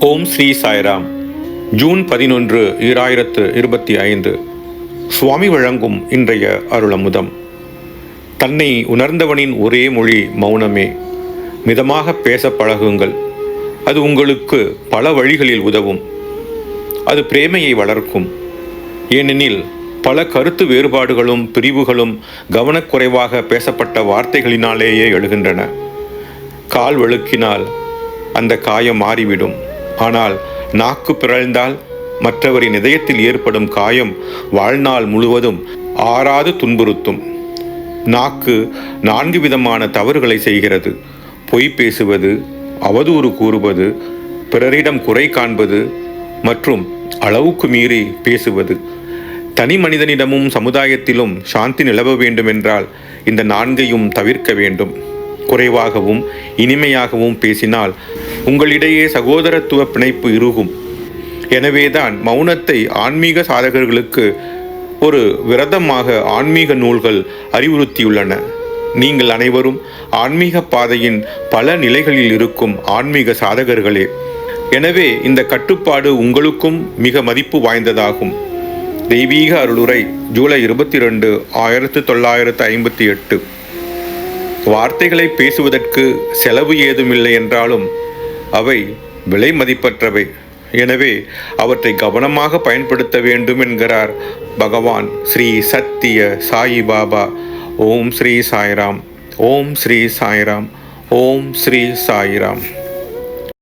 ஓம் Sri Sairam. June பதினொன்று ஈராயிரத்து இருபத்தி ஐந்து. சுவாமி வழங்கும் இன்றைய அருளமுதம். தன்னை உணர்ந்தவனின் ஒரே மொழி மௌனமே. மிதமாக பேச பழகுங்கள். அது உங்களுக்கு பல வழிகளில் உதவும். அது பிரேமையை வளர்க்கும். ஏனெனில் பல கருத்து வேறுபாடுகளும் பிரிவுகளும் கவனக்குறைவாக பேசப்பட்ட வார்த்தைகளினாலேயே எழுகின்றன. கால் வழுக்கினால் அந்த காயம் மாறிவிடும். ஆனால் நாக்கு பிறழ்ந்தால் மற்றவரின் இதயத்தில் ஏற்படும் காயம் வாழ்நாள் முழுவதும் ஆறாது துன்புறுத்தும். நாக்கு நான்கு விதமான தவறுகளை செய்கிறது. பொய் பேசுவது அவதூறு கூறுவது பிறரிடம் குறை காண்பது மற்றும் அளவுக்கு மீறி பேசுவது. தனி மனிதனிடமும் சமுதாயத்திலும் சாந்தி நிலவ வேண்டுமென்றால் இந்த நான்கையும் தவிர்க்க வேண்டும். குறைவாகவும் இனிமையாகவும் பேசினால் உங்களிடையே சகோதரத்துவ பிணைப்பு இறுகும் எனவேதான் மௌனத்தை ஆன்மீக சாதகர்களுக்கு ஒரு விரதமாக ஆன்மீக நூல்கள் அறிவுறுத்தியுள்ளன. நீங்கள் அனைவரும் ஆன்மீக பாதையின் பல நிலைகளில் இருக்கும் ஆன்மீக சாதகர்களே. எனவே இந்த கட்டுப்பாடு உங்களுக்கும் மிக மதிப்பு வாய்ந்ததாகும். தெய்வீக அருளுரை ஜூலை இருபத்தி ரெண்டு ஆயிரத்து தொள்ளாயிரத்து ஐம்பத்தி எட்டு. வார்த்தைகளை பேசுவதற்கு செலவு ஏதுமில்லை என்றாலும் அவை விலை மதிப்பற்றவை. எனவே அவற்றை கவனமாக பயன்படுத்த வேண்டும் என்கிறார் பகவான் ஸ்ரீ சத்திய சாயி பாபா. ஓம் ஸ்ரீ சாய்ராம். ஓம் ஸ்ரீ சாய்ராம். ஓம் ஸ்ரீ சாய்ராம்.